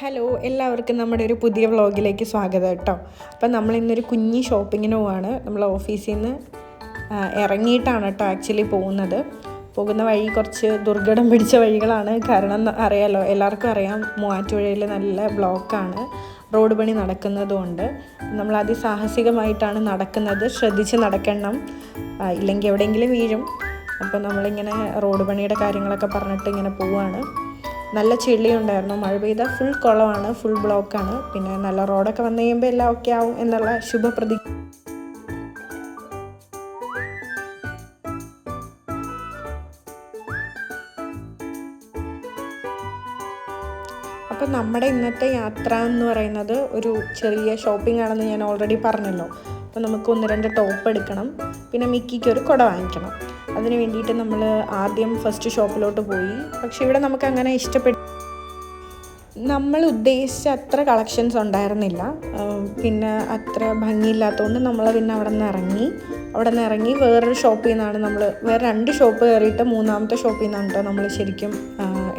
Hello എല്ലാവർക്കും നമ്മുടെ ഒരു പുതിയ വ്ളോഗിലേക്ക് സ്വാഗതം കേട്ടോ. അപ്പം നമ്മൾ ഇന്നൊരു കുഞ്ഞി ഷോപ്പിങ്ങിന് പോവാണ്. നമ്മൾ ഓഫീസിൽ നിന്ന് ഇറങ്ങിയിട്ടാണ് കേട്ടോ ആക്ച്വലി പോകുന്നത്. പോകുന്ന വഴി കുറച്ച് ദുർഘടം പിടിച്ച വഴികളാണ്. കാരണം അറിയാലോ എല്ലാവർക്കും അറിയാം മൂവാറ്റുപുഴയിൽ നല്ല ബ്ലോക്കാണ്. റോഡ് പണി നടക്കുന്നതുകൊണ്ട് നമ്മൾ അതിസാഹസികമായിട്ടാണ് നടക്കുന്നത്. ശ്രദ്ധിച്ച് നടക്കണം. ഇല്ലെങ്കിൽ എവിടെയെങ്കിലും വീഴും. അപ്പോൾ നമ്മളിങ്ങനെ റോഡ് പണിയുടെ കാര്യങ്ങളൊക്കെ പറഞ്ഞിട്ട് ഇങ്ങനെ പോവാണ്. നല്ല ചെളി ഉണ്ടായിരുന്നു. മഴ പെയ്താൽ ഫുൾ കുളമാണ് ഫുൾ ബ്ലോക്കാണ് പിന്നെ നല്ല റോഡൊക്കെ വന്നു കഴിയുമ്പോൾ എല്ലാം ഓക്കെ ആവും എന്നുള്ള ശുഭപ്രതി അപ്പം നമ്മുടെ ഇന്നത്തെ യാത്ര എന്ന് പറയുന്നത് ഒരു ചെറിയ ഷോപ്പിംഗ് ആണെന്ന് ഞാൻ ഓൾറെഡി പറഞ്ഞല്ലോ. അപ്പോൾ നമുക്ക് ഒന്ന് രണ്ട് ടോപ്പ് എടുക്കണം. പിന്നെ മിക്കിക്ക് ഒരു കുട വാങ്ങിക്കണം. അതിന് വേണ്ടിയിട്ട് നമ്മൾ ആദ്യം ഫസ്റ്റ് ഷോപ്പിലോട്ട് പോയി. പക്ഷെ ഇവിടെ നമുക്ക് അങ്ങനെ ഇഷ്ടപ്പെട്ടു നമ്മൾ ഉദ്ദേശിച്ച അത്ര കളക്ഷൻസ് ഉണ്ടായിരുന്നില്ല. പിന്നെ അത്ര ഭംഗിയില്ലാത്തതുകൊണ്ട് നമ്മൾ പിന്നെ അവിടെ നിന്ന് ഇറങ്ങി. അവിടെ നിന്ന് ഇറങ്ങി വേറൊരു ഷോപ്പിൽ നിന്നാണ് നമ്മൾ വേറെ രണ്ട് ഷോപ്പ് കയറിയിട്ട് മൂന്നാമത്തെ ഷോപ്പിൽ നിന്നാണ് കേട്ടോ നമ്മൾ ശരിക്കും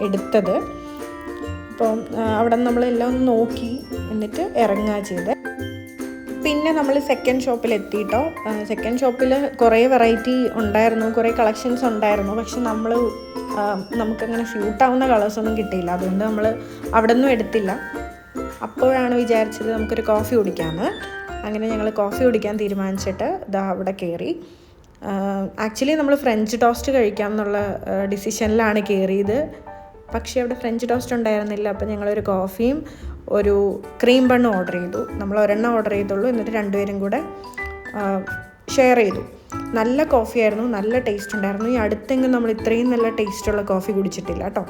എടുത്തത്. അപ്പം അവിടെ നിന്ന് നമ്മളെല്ലാം നോക്കി എന്നിട്ട് ഇറങ്ങുക ചെയ്തത് പിന്നെ നമ്മൾ സെക്കൻഡ് ഷോപ്പിൽ എത്തിയിട്ടോ സെക്കൻഡ് ഷോപ്പിൽ കുറേ വെറൈറ്റി ഉണ്ടായിരുന്നു കുറേ കളക്ഷൻസ് ഉണ്ടായിരുന്നു. പക്ഷെ നമ്മൾ നമുക്കങ്ങനെ ഷൂട്ടാവുന്ന കളേഴ്സൊന്നും കിട്ടിയില്ല. അതുകൊണ്ട് നമ്മൾ അവിടെ നിന്നും എടുത്തില്ല. അപ്പോഴാണ് വിചാരിച്ചത് നമുക്കൊരു കോഫി കുടിക്കാമെന്ന് അങ്ങനെ ഞങ്ങൾ കോഫി കുടിക്കാൻ തീരുമാനിച്ചിട്ട് ഇതാ അവിടെ കയറി. ആക്ച്വലി നമ്മൾ ഫ്രഞ്ച് ടോസ്റ്റ് കഴിക്കാം എന്നുള്ള ഡിസിഷനിലാണ് കയറിയത്. പക്ഷേ അവിടെ ഫ്രഞ്ച് ടോസ്റ്റ് ഉണ്ടായിരുന്നില്ല. അപ്പോൾ ഞങ്ങളൊരു കോഫിയും ഒരു ക്രീം ബണ് ഓർഡർ ചെയ്തു. നമ്മൾ ഒരെണ്ണം ഓർഡർ ചെയ്തുള്ളൂ. എന്നിട്ട് രണ്ടുപേരും കൂടെ ഷെയർ ചെയ്തു. നല്ല കോഫി ആയിരുന്നു. നല്ല ടേസ്റ്റ് ഉണ്ടായിരുന്നു. ഈ അടുത്തെങ്കിലും നമ്മൾ ഇത്രയും നല്ല ടേസ്റ്റുള്ള കോഫി കുടിച്ചിട്ടില്ല കേട്ടോ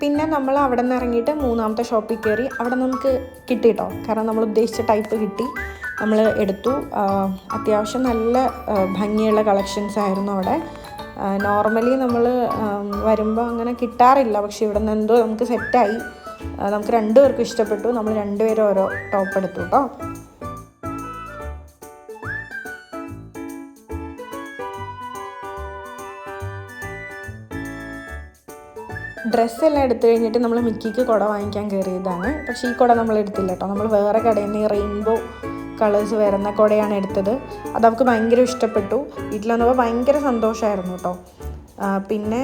പിന്നെ നമ്മൾ അവിടെ നിന്ന് ഇറങ്ങിയിട്ട് മൂന്നാമത്തെ ഷോപ്പിൽ കയറി. അവിടെ നമുക്ക് കിട്ടി കേട്ടോ കാരണം നമ്മൾ ഉദ്ദേശിച്ച ടൈപ്പ് കിട്ടി. നമ്മൾ എടുത്തു. അത്യാവശ്യം നല്ല ഭംഗിയുള്ള കളക്ഷൻസ് ആയിരുന്നു അവിടെ. നോർമലി നമ്മൾ വരുമ്പോൾ അങ്ങനെ കിട്ടാറില്ല. പക്ഷേ ഇവിടെ നിന്ന് എന്തോ നമുക്ക് സെറ്റായി നമുക്ക് രണ്ടുപേർക്കും ഇഷ്ടപ്പെട്ടു. നമ്മൾ രണ്ടുപേരും ഓരോ ടോപ്പ് എടുത്തു കേട്ടോ ഡ്രസ്സെല്ലാം എടുത്തു കഴിഞ്ഞിട്ട് നമ്മൾ മിക്കിക്ക് കുട വാങ്ങിക്കാൻ കയറിയതാണ്. പക്ഷേ ഈ കുട നമ്മൾ എടുത്തില്ല കേട്ടോ നമ്മൾ വേറെ കടയിൽ നിന്ന് റെയിൻബോ കളേഴ്സ് വരുന്ന കുടയാണ് എടുത്തത്. അത് അവൾക്ക് ഭയങ്കര ഇഷ്ടപ്പെട്ടു. വീട്ടിൽ വന്നപ്പോൾ ഭയങ്കര സന്തോഷമായിരുന്നു കേട്ടോ പിന്നെ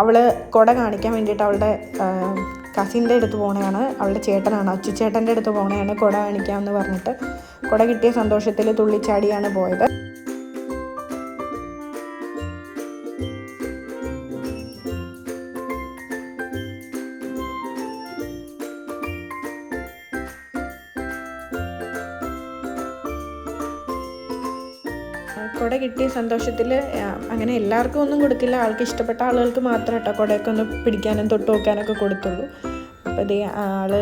അവൾ കുട കാണിക്കാൻ വേണ്ടിയിട്ട് അവളുടെ കസിന്റെ അടുത്ത് പോകണതാണ് അവളുടെ ചേട്ടനാണ്. അച്ചുചേട്ടന്റെ അടുത്ത് പോകണതാണ് കുട കാണിക്കാമെന്ന് പറഞ്ഞിട്ട് കുട കിട്ടിയ സന്തോഷത്തിൽ തുള്ളിച്ചാടിയാണ് പോയത്. കുട കിട്ടിയ സന്തോഷത്തിൽ അങ്ങനെ എല്ലാവർക്കും ഒന്നും കൊടുക്കില്ല. ആൾക്ക് ഇഷ്ടപ്പെട്ട ആളുകൾക്ക് മാത്രം കേട്ടോ കുടയൊക്കെ ഒന്ന് പിടിക്കാനും തൊട്ട് നോക്കാനൊക്കെ കൊടുത്തുള്ളൂ. അപ്പോൾ ഇതേ ആൾ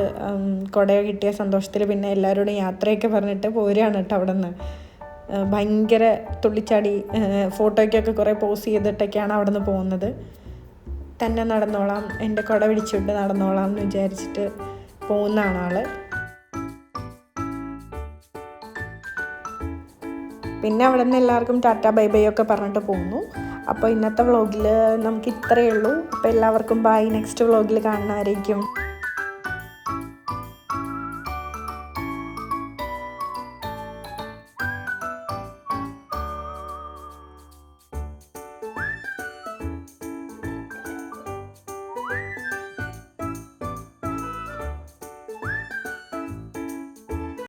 കുട കിട്ടിയ സന്തോഷത്തിൽ പിന്നെ എല്ലാവരോടും യാത്രയൊക്കെ പറഞ്ഞിട്ട് പോരുകയാണ് കേട്ടോ അവിടെ നിന്ന് ഭയങ്കര തുള്ളിച്ചാടി ഫോട്ടോയ്ക്കൊക്കെ കുറേ പോസ് ചെയ്തിട്ടൊക്കെയാണ് അവിടെ നിന്ന് പോകുന്നത്. തന്നെ നടന്നോളാം. എന്റെ കുട പിടിച്ചുകൊണ്ട് നടന്നോളാം എന്ന് വിചാരിച്ചിട്ട് പോകുന്നതാണ് ആൾ. പിന്നെ അവിടെ നിന്ന് എല്ലാവർക്കും ടാറ്റ ബൈ ബൈ ഒക്കെ പറഞ്ഞിട്ട് പോകുന്നു അപ്പോൾ ഇന്നത്തെ വ്ളോഗിൽ നമുക്ക് ഇത്രയേ ഉള്ളൂ. അപ്പോൾ എല്ലാവർക്കും ബൈ നെക്സ്റ്റ് വ്ളോഗിൽ കാണുന്നതായിരിക്കും